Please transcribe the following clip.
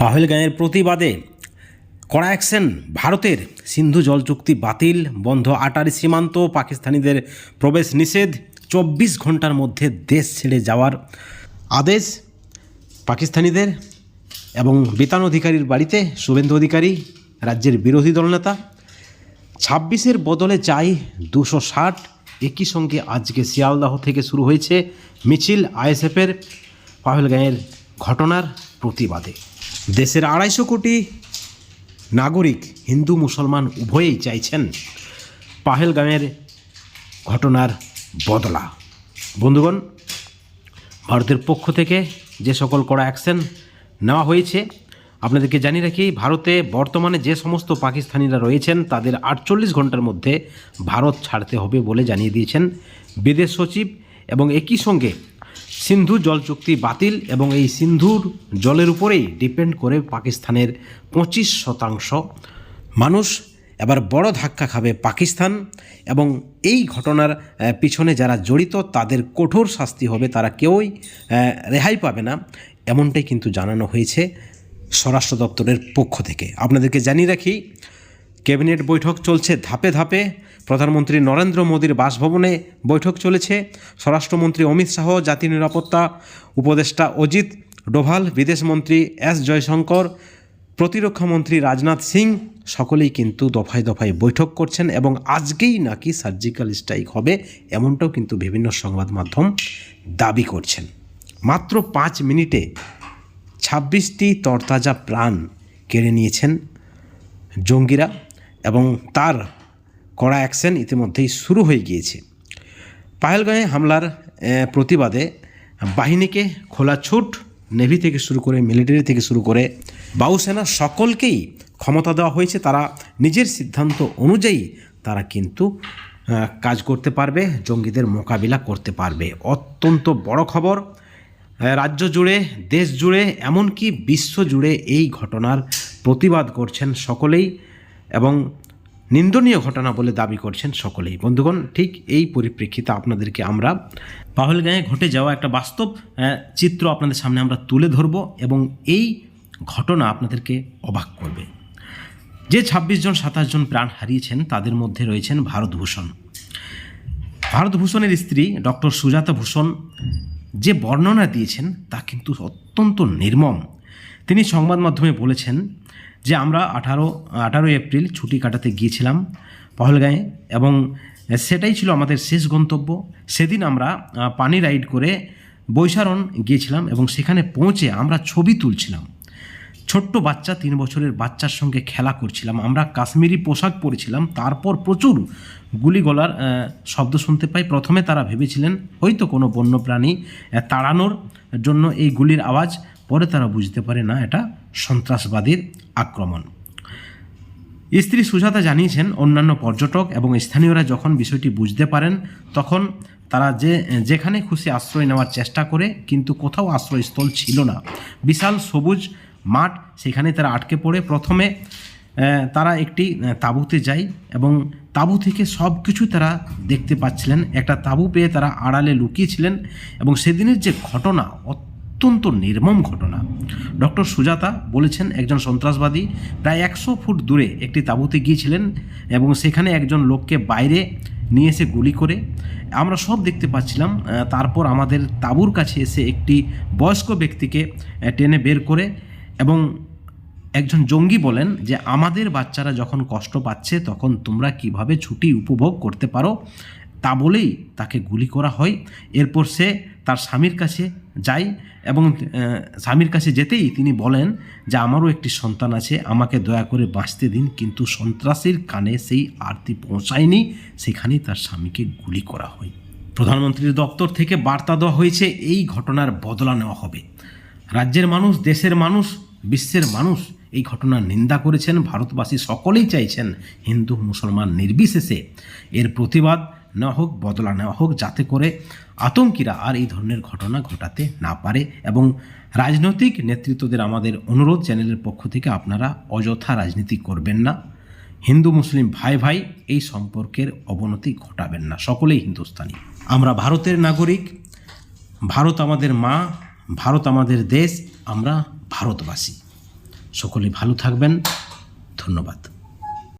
পাহেলগাঁয়ের প্রতিবাদে কড়া অ্যাকশন, ভারতের সিন্ধু জল চুক্তি বাতিল, বন্ধ আটারি সীমান্ত, পাকিস্তানিদের প্রবেশ নিষেধ, চব্বিশ ঘণ্টার মধ্যে দেশ ছেড়ে যাওয়ার আদেশ পাকিস্তানিদের এবং বেতন অধিকারীর বাড়িতে শুভেন্দু অধিকারী, রাজ্যের বিরোধী দলনেতা। ছাব্বিশের বদলে চাই দুশো ষাট। একই সঙ্গে আজকে শিয়ালদাহ থেকে শুরু হয়েছে মিছিল আইএসএফের পাহেলগাঁয়ের ঘটনার প্রতিবাদে। দেশের আড়াইশো কোটি নাগরিক হিন্দু, মুসলমান উভয়েই চাইছেন পাহেলগাঁয়ের ঘটনার বদলা। বন্ধুগণ, ভারতের পক্ষ থেকে যে সকল কড়া অ্যাকশন নেওয়া হয়েছে, আপনাদেরকে জানিয়ে রাখি, ভারতে বর্তমানে যে সমস্ত পাকিস্তানিরা রয়েছেন, তাদের আটচল্লিশ ঘণ্টার মধ্যে ভারত ছাড়তে হবে বলে জানিয়ে দিয়েছেন বিদেশ সচিব এবং একই সঙ্গে সিন্ধু জল চুক্তি বাতিল এবং এই সিন্ধুর জলের উপরেই ডিপেন্ড করে পাকিস্তানের পঁচিশ শতাংশ মানুষ। এবার বড় ধাক্কা খাবে পাকিস্তান এবং এই ঘটনার পিছনে যারা জড়িত তাদের কঠোর শাস্তি হবে, তারা কেউই রেহাই পাবে না। এমনটাই কিন্তু জানানো হয়েছে স্বরাষ্ট্র দপ্তরের পক্ষ থেকে। আপনাদেরকে জানিয়ে রাখি, ক্যাবিনেট বৈঠক চলছে ধাপে ধাপে। প্রধানমন্ত্রী নরেন্দ্র মোদীর বাসভবনে বৈঠক চলেছে। স্বরাষ্ট্রমন্ত্রী অমিত শাহ জাতীয় নিরাপত্তা উপদেষ্টা অজিত ডোভাল বিদেশমন্ত্রী এস জয়শঙ্কর প্রতিরক্ষামন্ত্রী রাজনাথ সিং, সকলেই কিন্তু দফায় দফায় বৈঠক করছেন এবং আজকেই নাকি সার্জিক্যাল স্ট্রাইক হবে এমনটাও কিন্তু বিভিন্ন সংবাদ মাধ্যম দাবি করছেন। মাত্র পাঁচ মিনিটে ছাব্বিশটি তরতাজা প্রাণ কেড়ে নিয়েছেন জঙ্গিরা এবং তার কড়া অ্যাকশন ইতিমধ্যেই শুরু হয়ে গিয়েছে। পাহেলগাঁয়ে হামলার প্রতিবাদে বাহিনীকে খোলা ছুট, নেভি থেকে শুরু করে মিলিটারি থেকে শুরু করে বায়ুসেনা সকলকেই ক্ষমতা দেওয়া হয়েছে। তারা নিজের সিদ্ধান্ত অনুযায়ী তারা কিন্তু কাজ করতে পারবে, জঙ্গিদের মোকাবিলা করতে পারবে। অত্যন্ত বড় খবর রাজ্য জুড়ে, দেশ জুড়ে, এমনকি বিশ্ব জুড়ে এই ঘটনার প্রতিবাদ করছেন সকলেই এবং নিন্দনীয় ঘটনা বলে দাবি করছেন সকলেই। বন্ধুগণ, ঠিক এই পরিপ্রেক্ষিতে আপনাদেরকে আমরা পাহলগাঁয়ে ঘটে যাওয়া একটা বাস্তব চিত্র আপনাদের সামনে আমরা তুলে ধরব এবং এই ঘটনা আপনাদেরকে অবাক করবে। যে ছাব্বিশ জন, সাতাশ জন প্রাণ হারিয়েছেন, তাদের মধ্যে রয়েছেন ভারতভূষণ ভারতভূষণের স্ত্রী ডক্টর সুজাতা ভূষণ যে বর্ণনা দিয়েছেন, তা কিন্তু অত্যন্ত নির্মম। তিনি সংবাদ মাধ্যমে বলেছেন যে আমরা আঠারো আঠারো এপ্রিল ছুটি কাটাতে গিয়েছিলাম পহলগাঁয়ে এবং সেটাই ছিল আমাদের শেষ গন্তব্য। সেদিন আমরা পানি রাইড করে বৈশারণ গিয়েছিলাম এবং সেখানে পৌঁছে আমরা ছবি তুলছিলাম। ছোট্ট বাচ্চা, তিন বছরের বাচ্চার সঙ্গে খেলা করছিলাম। আমরা কাশ্মীরি পোশাক পরেছিলাম। তারপর প্রচুর গুলি গলার শব্দ শুনতে পাই। প্রথমে তারা ভেবেছিলেন, হয়তো কোনো বন্যপ্রাণী তাড়ানোর জন্য এই গুলির আওয়াজ। পরে তারা বুঝতে পারে, না, এটা সন্ত্রাসবাদীর আক্রমণ। স্ত্রী সুজাতা জানিয়েছেন, অন্যান্য পর্যটক এবং স্থানীয়রা যখন বিষয়টি বুঝতে পারেন, তখন তারা যে, যেখানে খুশি আশ্রয় নেওয়ার চেষ্টা করে, কিন্তু কোথাও আশ্রয়স্থল ছিল না। বিশাল সবুজ মাঠ, সেখানে তারা আটকে পড়ে। প্রথমে তারা একটি তাঁবুতে যায় এবং তাঁবু থেকে সব কিছু তারা দেখতে পাচ্ছিলেন। একটা তাঁবু পেয়ে তারা আড়ালে লুকিয়েছিলেন এবং সেদিনের যে ঘটনা অত্যন্ত নির্মম ঘটনা। ডক্টর সুজাতা বলেছেন, একজন সন্ত্রাসবাদী প্রায় একশো ফুট দূরে একটি তাঁবুতে গিয়েছিলেন এবং সেখানে একজন লোককে বাইরে নিয়ে এসে গুলি করে। আমরা সব দেখতে পাচ্ছিলাম তারপর আমাদের তাঁবুর কাছে এসে একটি বয়স্ক ব্যক্তিকে টেনে বের করে এবং একজন জঙ্গি বলেন যে, আমাদের বাচ্চারা যখন কষ্ট পাচ্ছে, তখন তোমরা কীভাবে ছুটি উপভোগ করতে পারো? তা বলেই তাকে গুলি করা হয়। এরপর সে তার স্বামীর কাছে যায় এবং স্বামীর কাছে যেতেই তিনি বলেন যে, আমারও একটি সন্তান আছে, আমাকে দয়া করে বাঁচতে দিন। কিন্তু সন্ত্রাসীর কানে সেই আরতি পৌঁছায়নি, সেখানেই তার স্বামীকে গুলি করা হয়। প্রধানমন্ত্রীর দপ্তর থেকে বার্তা দেওয়া হয়েছে, এই ঘটনার বদলা নেওয়া হবে। রাজ্যের মানুষ, দেশের মানুষ, বিশ্বের মানুষ এই ঘটনার নিন্দা করেছেন। ভারতবাসী সকলেই চাইছেন হিন্দু, মুসলমান নির্বিশেষে এর প্রতিবাদ নেওয়া হোক, বদলা নেওয়া হোক, যাতে করে আতঙ্কীরা আর এই ধরনের ঘটনা ঘটাতে না পারে। এবং রাজনৈতিক নেতৃত্বদের আমাদের অনুরোধ, চ্যানেলের পক্ষ থেকে আপনারা অযথা রাজনীতি করবেন না। হিন্দু, মুসলিম ভাই ভাই, এই সম্পর্কের অবনতি ঘটাবেন না। সকলেই হিন্দুস্তানি। আমরা ভারতের নাগরিক, ভারত আমাদের মা, ভারত আমাদের দেশ, আমরা ভারতবাসী। সকলে ভালো থাকবেন। ধন্যবাদ।